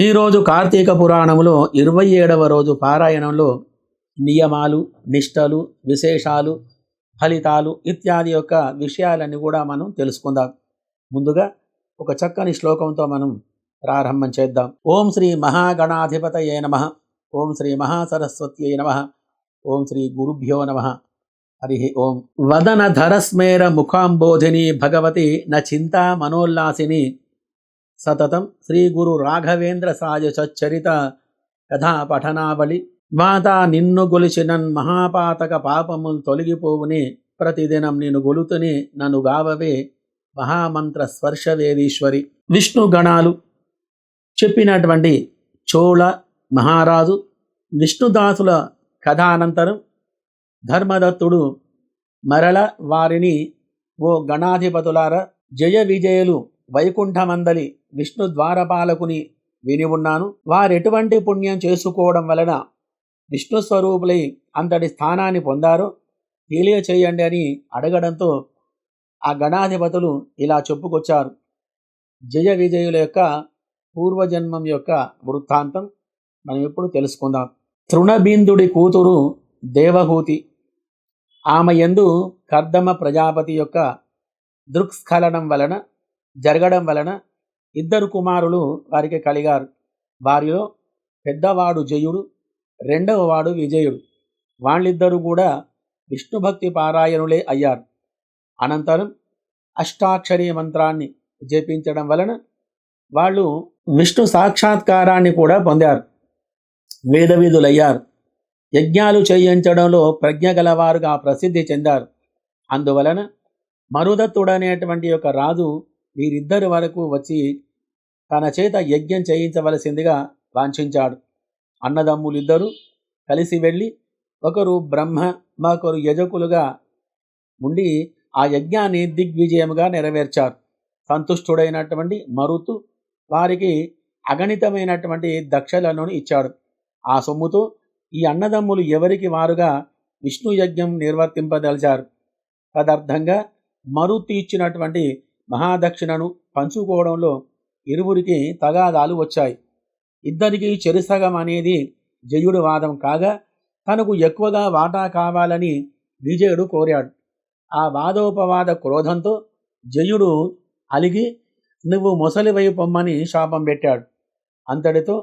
ఈరోజు కార్తీక పురాణంలో ఇరవై ఏడవ రోజు పారాయణంలో నియమాలు నిష్టలు విశేషాలు ఫలితాలు ఇత్యాది యొక్క విషయాలన్నీ కూడా మనం తెలుసుకుందాం. ముందుగా ఒక చక్కని శ్లోకంతో మనం ప్రారంభం చేద్దాం. ఓం శ్రీ మహాగణాధిపతయే నమ. ఓం శ్రీ మహాసరస్వత్యై నమ. ఓం శ్రీ గురుభ్యో నమ. హరి ఓం. వదన ధరస్మేర ముఖాంబోధిని భగవతి న చింతా మనోల్లాసిని సతతం శ్రీ గురు రాఘవేంద్ర సాయ సచ్చరిత కథా పఠనావళి మాతా నిన్ను గొలిచినన్ మహాపాతక పాపములు తొలగిపోవుని ప్రతిదినం నేను గొలుతుని నన్ను గావవే మహామంత్ర స్పర్శ వేదీశ్వరి విష్ణు గణాలు చెప్పినటువంటి చోళ మహారాజు విష్ణుదాసుల కథానంతరం ధర్మదత్తుడు మరల వారిని ఓ గణాధిపతులార జయ విజయులు వైకుంఠమందలి విష్ణు ద్వారపాలకుని విని ఉన్నాను. వారెటువంటి పుణ్యం చేసుకోవడం వలన విష్ణు స్వరూపులై అంతటి స్థానాన్ని పొందారో తెలియచేయండి అని అడగడంతో ఆ గణాధిపతులు ఇలా చెప్పుకొచ్చారు. జయ విజయుల యొక్క పూర్వజన్మం యొక్క వృత్తాంతం మనం ఇప్పుడు తెలుసుకుందాం. తృణబిందుడి కూతురు దేవహూతి. ఆమె యందు కర్దమ ప్రజాపతి యొక్క దృక్స్ఖలనం వలన జరగడం వలన ఇద్దరు కుమారులు వారికి కలిగారు. వారిలో పెద్దవాడు జయుడు రెండవ వాడు విజయుడు. వాళ్ళిద్దరూ కూడా విష్ణుభక్తి పారాయణులే అయ్యారు. అనంతరం అష్టాక్షరీ మంత్రాన్ని జపించడం వలన వాళ్ళు విష్ణు సాక్షాత్కారాన్ని కూడా పొందారు. వేదవిధులయ్యారు. యజ్ఞాలు చేయించడంలో ప్రజ్ఞ గలవారుగా ప్రసిద్ధి చెందారు. అందువలన మరుదత్తుడనేటువంటి యొక్క రాజు వీరిద్దరి వరకు వచ్చి తన చేత యజ్ఞం చేయించవలసిందిగా వాంఛించాడు. అన్నదమ్ములిద్దరూ కలిసి వెళ్ళి ఒకరు బ్రహ్మ మరొకరు యజకులుగా ఉండి ఆ యజ్ఞాన్ని దిగ్విజయముగా నెరవేర్చారు. సంతుష్టుడైనటువంటి మరుతు వారికి అగణితమైనటువంటి దక్షలను ఇచ్చాడు. ఆ సొమ్ముతో ఈ అన్నదమ్ములు ఎవరికి వారుగా విష్ణు యజ్ఞం నిర్వర్తింపదలిచారు. తదర్థంగా మరుతి ఇచ్చినటువంటి మహాదక్షిణను పంచుకోవడంలో ఇరువురికి తగాదాలు వచ్చాయి. ఇద్దరికీ చెరుసగం అనేది జయుడు వాదం కాగా తనకు ఎక్కువగా వాటా కావాలని విజయుడు కోరాడు. ఆ వాదోపవాద క్రోధంతో జయుడు అలిగి నువ్వు ముసలివై పొమ్మని శాపం పెట్టాడు. అంతటితో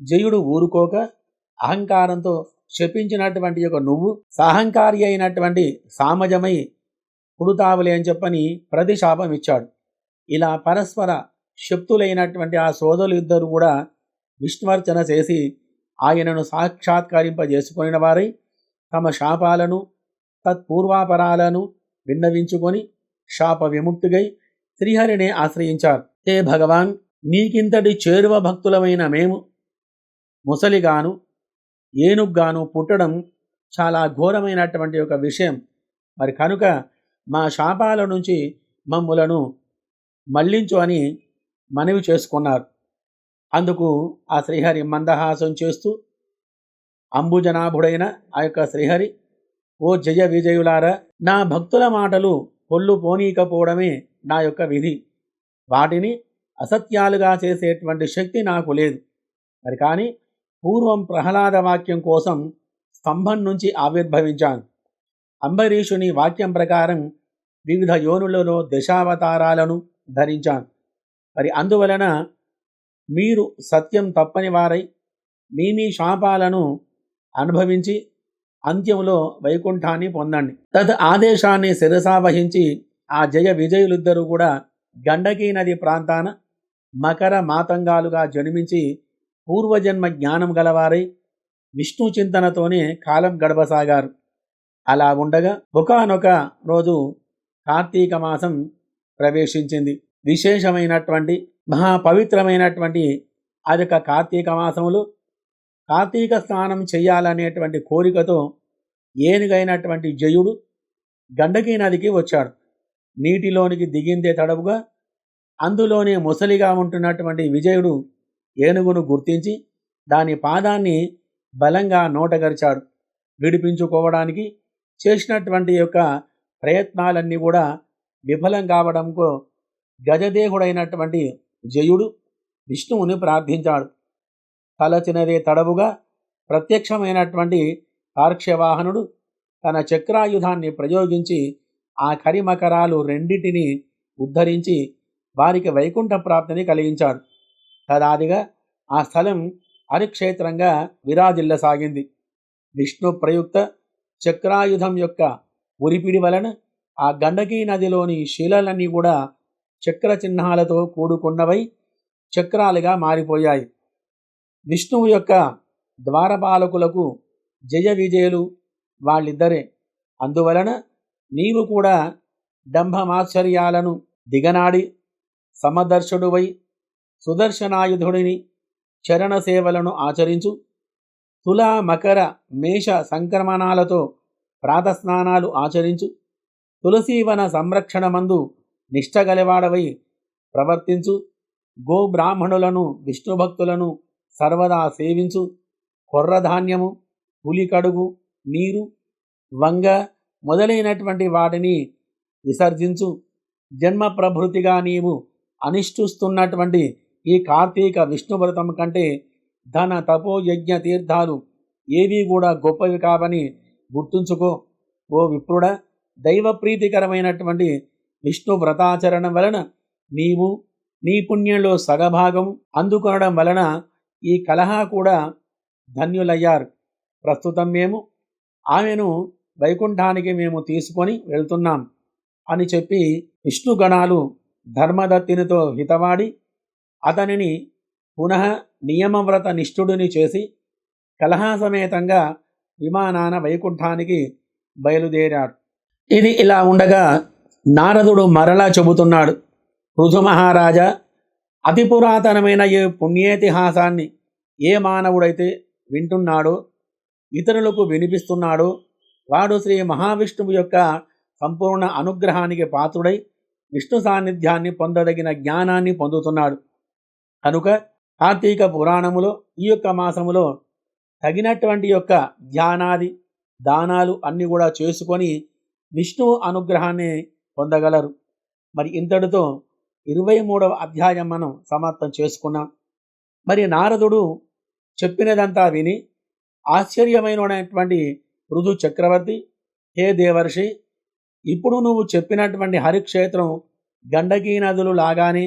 జయుడు ఊరుకోక అహంకారంతో శపించినటువంటి ఒక నువ్వు సహంకారి అయినటువంటి సామజమై పుడుతావులే అని చెప్పని ప్రతిశాపం ఇచ్చాడు. ఇలా పరస్పర శక్తులైనటువంటి ఆ సోదరులు ఇద్దరు కూడా విష్ణువర్చన చేసి ఆయనను సాక్షాత్కరింపజేసుకుని వారై తమ శాపాలను తత్పూర్వాపరాలను విన్నవించుకొని శాప విముక్తిగై శ్రీహరిని ఆశ్రయించారు. హే భగవాన్ నీకింతటి చేరువ భక్తులమైన మేము ముసలిగాను ఏనుగ్గాను పుట్టడం చాలా ఘోరమైనటువంటి ఒక విషయం. మరి కనుక మా శాపాల నుంచి మమ్ములను మళ్ళించు అని మనవి చేసుకున్నారు. అందుకు ఆ శ్రీహరి మందహాసం చేస్తూ అంబుజనాభుడైన ఆ యొక్క శ్రీహరి ఓ జయ విజయులారా నా భక్తుల మాటలు పొల్లు పోనీకపోవడమే నా యొక్క విధి. వాటిని అసత్యాలుగా చేసేటువంటి శక్తి నాకు లేదు. మరి కానీ పూర్వం ప్రహ్లాద వాక్యం కోసం స్తంభం నుంచి ఆవిర్భవించాను. అంబరీషుని వాక్యం ప్రకారం వివిధ యోనులలో దశావతారాలను ధరించాను. మరి అందువలన మీరు సత్యం తప్పని వారై మీ మీ శాపాలను అనుభవించి అంత్యంలో వైకుంఠాన్ని పొందండి. తద్ ఆదేశాన్ని శిరసావహించి ఆ జయ విజయులిద్దరూ కూడా గండకీ నది ప్రాంతాన మకర మాతంగాలుగా జన్మించి పూర్వజన్మ జ్ఞానం గలవారై విష్ణు చింతనతోనే కాలం గడపసాగారు. అలా ఉండగా ఒకనొక రోజు కార్తీక మాసం ప్రవేశించింది. విశేషమైనటువంటి మహాపవిత్రమైనటువంటి అది యొక్క కార్తీక మాసములు. కార్తీక స్నానం చేయాలనేటువంటి కోరికతో ఏనుగైనటువంటి జయుడు గండకీ నదికి వచ్చాడు. నీటిలోనికి దిగిందే తడవుగా అందులోనే ముసలిగా ఉంటున్నటువంటి విజయుడు ఏనుగును గుర్తించి దాని పాదాన్ని బలంగా నోటగరిచాడు. విడిపించుకోవడానికి చేసినటువంటి యొక్క ప్రయత్నాలన్నీ కూడా విఫలం కావడంకు గజదేహుడైనటువంటి జయుడు విష్ణువుని ప్రార్థించాడు. తలచినదే తడవుగా ప్రత్యక్షమైనటువంటి తార్క్ష్యవాహనుడు తన చక్రాయుధాన్ని ప్రయోగించి ఆ కరిమకరాలు రెండిటిని ఉద్ధరించి వారికి వైకుంఠ ప్రాప్తిని కలిగించాడు. తదాదిగా ఆ స్థలం హరిక్షేత్రంగా విరాజిల్లసాగింది. విష్ణు ప్రయుక్త చక్రాయుధం యొక్క ఉరిపిడి వలన ఆ గండకీ నదిలోని శిలలన్నీ కూడా చక్ర చిహ్నాలతో కూడుకున్నవై చక్రాలుగా మారిపోయాయి. విష్ణువు యొక్క ద్వారపాలకులకు జయ విజయులు వాళ్ళిద్దరే. అందువలన నీవు కూడా డంభమాశ్చర్యాలను దిగనాడి సమదర్శుడువై సుదర్శనాయుధుడిని చరణ సేవలను ఆచరించు. తులా మకర మేష సంక్రమణాలతో ప్రాతస్నానాలు ఆచరించు. తులసీవన సంరక్షణమందు నిష్టగలవాడవై ప్రవర్తించు. గో బ్రాహ్మణులను విష్ణుభక్తులను సర్వదా సేవించు. కొర్రధాన్యము పులికడుగు నీరు వంగ మొదలైనటువంటి వాటిని విసర్జించు. జన్మ ప్రభృతిగా నీవు అనిష్టిస్తున్నటువంటి ఈ కార్తీక విష్ణువ్రతం కంటే ధన తపో యజ్ఞ తీర్థాలు ఏవీ కూడా గొప్పవి కావని గుర్తుంచుకో. ఓ విప్రుడ దైవ ప్రీతికరమైనటువంటి విష్ణు వ్రతాచరణం వలన నీవు నీ పుణ్యంలో సగభాగం అందుకొనడం వలన ఈ కలహ కూడా ధన్యులయ్యారు. ప్రస్తుతం మేము ఆమెను వైకుంఠానికి మేము తీసుకొని వెళ్తున్నాం అని చెప్పి విష్ణుగణాలు ధర్మదత్తినితో హితవాడి అతనిని పునః నియమవ్రత నిష్ఠుడిని చేసి కలహాసమేతంగా విమానాన వైకుంఠానికి బయలుదేరాడు. ఇది ఇలా ఉండగా నారదుడు మరలా చెబుతున్నాడు పృథు మహారాజా అతి పురాతనమైన ఈ పుణ్యేతిహాసాన్ని ఏ మానవుడైతే వింటున్నాడో ఇతరులకు వినిపిస్తున్నాడో వాడు శ్రీ మహావిష్ణువు యొక్క సంపూర్ణ అనుగ్రహానికి పాత్రుడై విష్ణు సాన్నిధ్యాన్ని పొందదగిన జ్ఞానాన్ని పొందుతున్నాడు. కనుక కార్తీక పురాణములో ఈ యొక్క మాసములో తగినటువంటి యొక్క ధ్యానాది దానాలు అన్ని కూడా చేసుకొని విష్ణువు అనుగ్రహాన్ని పొందగలరు. మరి ఇంతటితో ఇరవై మూడవ అధ్యాయం మనం సమాప్తం చేసుకున్నాం. మరి నారదుడు చెప్పినదంతా విని ఆశ్చర్యమైనటువంటి రుదు చక్రవర్తి హే దేవర్షి ఇప్పుడు నువ్వు చెప్పినటువంటి హరిక్షేత్రం గండకీ నదులు లాగానే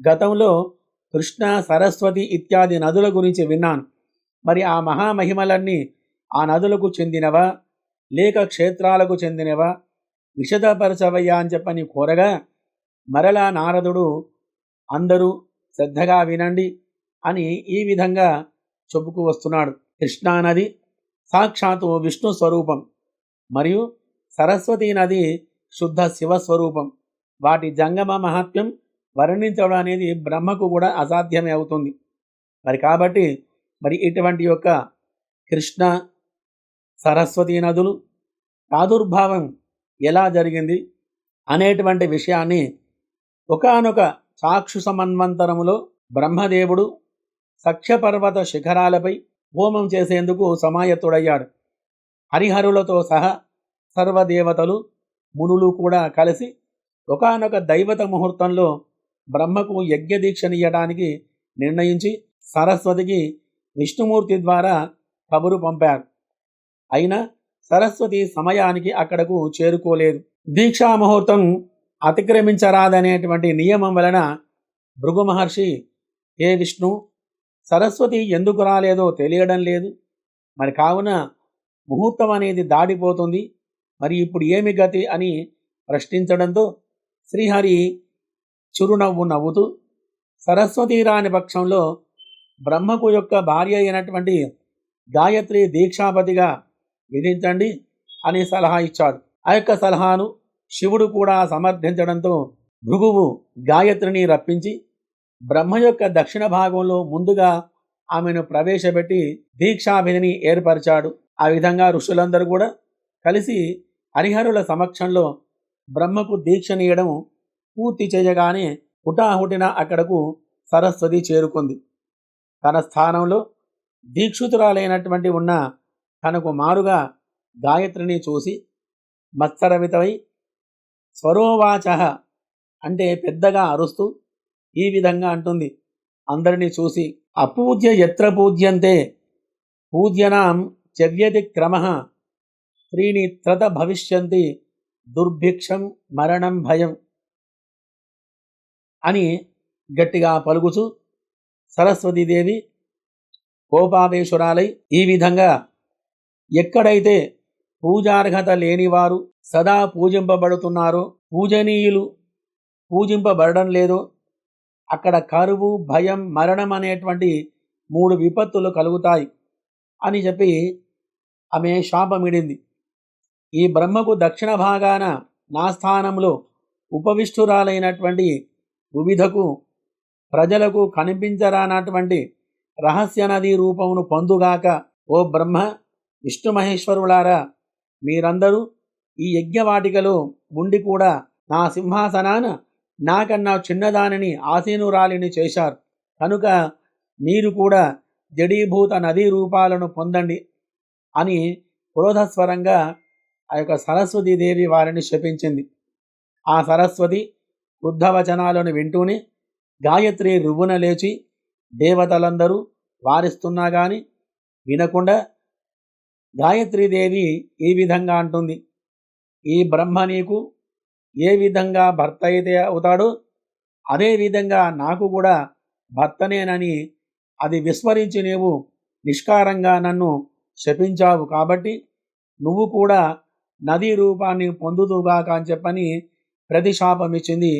గతంలో కృష్ణ సరస్వతి ఇత్యాది నదుల గురించి విన్నాను. మరి ఆ మహామహిమలన్నీ ఆ నదులకు చెందినవా? లేక క్షేత్రాలకు చెందినవా? విషదపరచవయ్యా అని చెప్పని కోరగా మరలా నారదుడు అందరూ శ్రద్ధగా వినండి అని ఈ విధంగా చెప్పుకు వస్తున్నాడు. కృష్ణానది సాక్షాత్తు విష్ణు స్వరూపం మరియు సరస్వతీ నది శుద్ధ శివస్వరూపం వాటి జంగమ మహాత్మ్యం వర్ణించడం అనేది బ్రహ్మకు కూడా అసాధ్యమే అవుతుంది. మరి కాబట్టి మరి ఇటువంటి యొక్క కృష్ణ సరస్వతీ నదులు ప్రాదుర్భావం ఎలా జరిగింది అనేటువంటి విషయాన్ని ఒకనొక సాక్షు సమన్వంతరములో బ్రహ్మదేవుడు సఖ్యపర్వత శిఖరాలపై హోమం చేసేందుకు సమాయత్తుడయ్యాడు. హరిహరులతో సహా సర్వదేవతలు మునులు కూడా కలిసి ఒకనొక దైవత ముహూర్తంలో బ్రహ్మకు యజ్ఞ యజ్ఞదీక్షనియ్యడానికి నిర్ణయించి సరస్వతికి విష్ణుమూర్తి ద్వారా కబురు పంపారు. అయినా సరస్వతి సమయానికి అక్కడకు చేరుకోలేదు. దీక్షా ముహూర్తం అతిక్రమించరాదనేటువంటి నియమం వలన భృగు మహర్షి ఏ విష్ణు సరస్వతి ఎందుకు రాలేదో తెలియడం లేదు. మరి కావున ముహూర్తం అనేది దాడిపోతుంది మరి ఇప్పుడు ఏమి గతి? అని ప్రశ్నించడంతో శ్రీహరి చిరునవ్వు నవ్వుతూ సరస్వతి రాని పక్షంలో బ్రహ్మకు యొక్క భార్య అయినటువంటి గాయత్రి దీక్షాపతిగా విధించండి అని సలహా ఇచ్చాడు. ఆ యొక్క సలహాను శివుడు కూడా సమర్థించడంతో భృగువు గాయత్రిని రప్పించి బ్రహ్మ యొక్క దక్షిణ భాగంలో ముందుగా ఆమెను ప్రవేశపెట్టి దీక్షాభిధిని ఏర్పరిచాడు. ఆ విధంగా ఋషులందరూ కూడా కలిసి హరిహరుల సమక్షంలో బ్రహ్మకు దీక్షనీయడం పూర్తి చేయగానే హుటాహుటిన అక్కడకు సరస్వతి చేరుకుంది. తన స్థానంలో దీక్షితురాలైనటువంటి ఉన్న తనకు మారుగా గాయత్రిని చూసి మత్సరమితమై స్వరోవాచ అంటే పెద్దగా అరుస్తూ ఈ విధంగా అంటుంది. అందరినీ చూసి అపూజ్య ఎత్ర పూజ్యంతే పూజ్యనాం చవ్యతి క్రమ త్రీని త్రత భవిష్యంతి దుర్భిక్షం మరణం భయం అని గట్టిగా పలుకుచు సరస్వతీదేవి కోపావేశ్వరాలై ఈ విధంగా ఎక్కడైతే పూజార్హత లేనివారు సదా పూజింపబడుతున్నారో పూజనీయులు పూజింపబడడం లేదో అక్కడ కరువు భయం మరణం అనేటువంటి మూడు విపత్తులు కలుగుతాయి అని చెప్పి ఆమె శాపమిడింది. ఈ బ్రహ్మకు దక్షిణ భాగాన నా స్థానంలో ఉపవిష్టురాలైనటువంటి దువిధకు ప్రజలకు కనిపించరానటువంటి రహస్య నదీ రూపమును పొందుగాక ఓ బ్రహ్మ విష్ణుమహేశ్వరులారా మీరందరూ ఈ యజ్ఞవాటికలో ఉండి కూడా నా సింహాసనాన నాకన్నా చిన్నదానిని ఆసీనురాలిని చేశారు. కనుక మీరు కూడా జడీభూత నదీ రూపాలను పొందండి అని క్రోధస్వరంగా ఆ యొక్క సరస్వతీదేవి వారిని శపించింది. ఆ సరస్వతి వృద్ధవచనాలను వింటూనే గాయత్రి రువ్వున లేచి దేవతలందరూ వారిస్తున్నా కానీ వినకుండా గాయత్రీదేవి ఈ విధంగా అంటుంది ఈ బ్రహ్మ నీకు ఏ విధంగా భర్త అయితే అవుతాడో అదే విధంగా నాకు కూడా భర్తనేనని అది విస్మరించి నీవు నిష్కారంగా నన్ను శపించావు కాబట్టి నువ్వు కూడా నదీ రూపాన్ని పొందుదుగాక అని చెప్పని ప్రతిశాపమిచ్చింది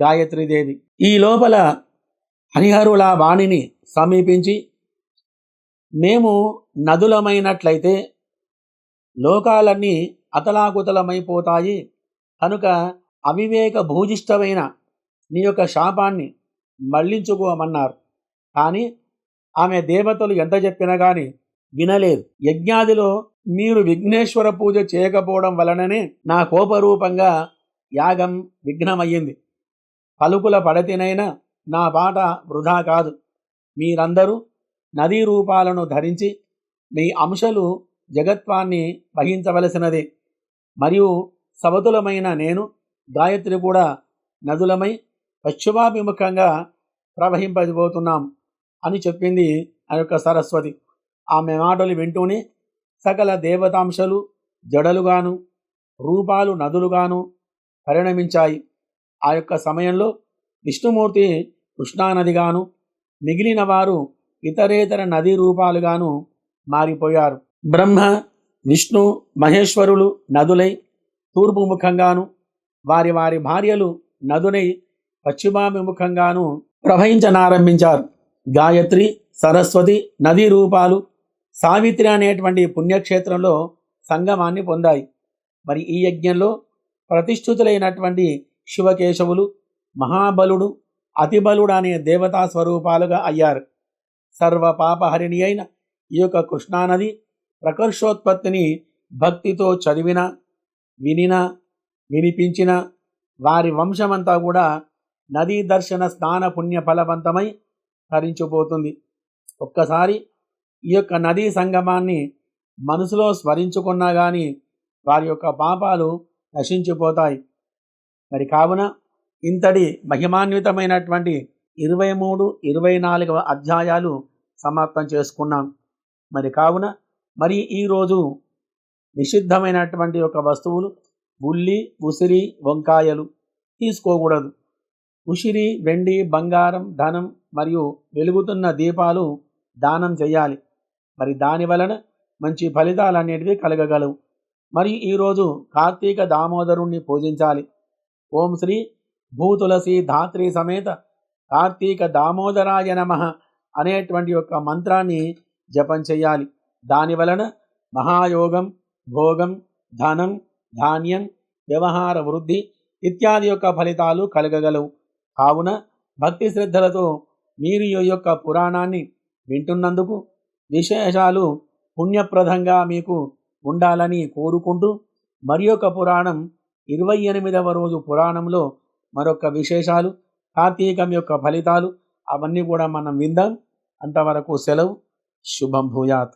గాయత్రీదేవి ఈ లోపల హరిహరుల వాణిని సమీపించి మేము నదులమైనట్లయితే లోకాలన్నీ అతలాకుతలమైపోతాయి. కనుక అవివేక భూజిష్టమైన నీ యొక్క శాపాన్ని మళ్ళించుకోమన్నారు. కానీ ఆమె దేవతలు ఎంత చెప్పినా కానీ వినలేదు. యజ్ఞాదిలో మీరు విఘ్నేశ్వర పూజ చేయకపోవడం వలననే నా కోపరూపంగా యాగం విఘ్నమయ్యింది. పలుకుల పడతినైనా నా పాట వృధా కాదు. మీరందరూ నదీ రూపాలను ధరించి మీ అంశలు జగత్వాన్ని వహించవలసినదే మరియు సవతులమైన నేను గాయత్రి కూడా నదులమై పశ్చిమాభిముఖంగా ప్రవహింపబోతున్నాం అని చెప్పింది ఆ యొక్క సరస్వతి. ఆమె మాటలు వింటూనే సకల దేవతాంశలు జడలుగాను రూపాలు నదులుగాను పరిణమించాయి. ఆ యొక్క సమయంలో విష్ణుమూర్తి కృష్ణానదిగాను మిగిలిన వారు ఇతరేతర నదీ రూపాలుగాను మారిపోయారు. బ్రహ్మ విష్ణు మహేశ్వరులు నదులై తూర్పు ముఖంగాను వారి వారి భార్యలు నదునై పశ్చిమాభిముఖంగాను ప్రవహించనారంభించారు. గాయత్రి సరస్వతి నదీ రూపాలు సావిత్రి అనేటువంటి పుణ్యక్షేత్రంలో సంగమాన్ని పొందాయి. మరి ఈ యజ్ఞంలో ప్రతిష్ఠితులైనటువంటి శివకేశవులు మహాబలుడు అతిబలుడు అనే దేవతా స్వరూపాలుగా అయ్యారు. సర్వ పాపహరిణి అయిన ఈ యొక్క కృష్ణానది ప్రకర్షోత్పత్తిని భక్తితో చదివిన వినిన వినిపించిన వారి వంశమంతా కూడా నదీ దర్శన స్నాన పుణ్య ఫలవంతమై హరించిపోతుంది ఒక్కసారి ఈ యొక్క నదీ సంగమాన్ని మనసులో స్మరించుకున్నా కానీ వారి యొక్క పాపాలు నశించిపోతాయి. మరి కావున ఇంతటి మహిమాన్వితమైనటువంటి ఇరవై మూడు ఇరవై నాలుగవ అధ్యాయాలు సమాప్తం చేసుకున్నాం. మరి కావున మరి ఈరోజు నిషిద్ధమైనటువంటి ఒక వస్తువులు ఉల్లి ఉసిరి వంకాయలు తీసుకోకూడదు. ఉసిరి వెండి బంగారం ధనం మరియు వెలుగుతున్న దీపాలు దానం చేయాలి. మరి దాని వలన మంచి ఫలితాలు అనేటివి కలగగలవు. మరి ఈరోజు కార్తీక దామోదరుణ్ణి పూజించాలి. ఓం శ్రీ భూతులసి ధాత్రి సమేత కార్తీక దామోదరాయ నమ అనేటువంటి యొక్క మంత్రాన్ని జపం చేయాలి దాని వలన మహాయోగం భోగం ధనం ధాన్యం వ్యవహార వృద్ధి ఇత్యాది యొక్క ఫలితాలు కలగగలవు. కావున భక్తి శ్రద్ధలతో మీరు ఈ యొక్క పురాణాన్ని వింటున్నందుకు విశేషాలు పుణ్యప్రదంగా మీకు ఉండాలని కోరుకుంటూ మరి యొక్క పురాణం ఇరవై ఎనిమిదవ రోజు పురాణంలో మరొక విశేషాలు కార్తీకం యొక్క ఫలితాలు అవన్నీ కూడా మనం విందాం. అంతవరకు సెలవు. శుభం భూయాత్.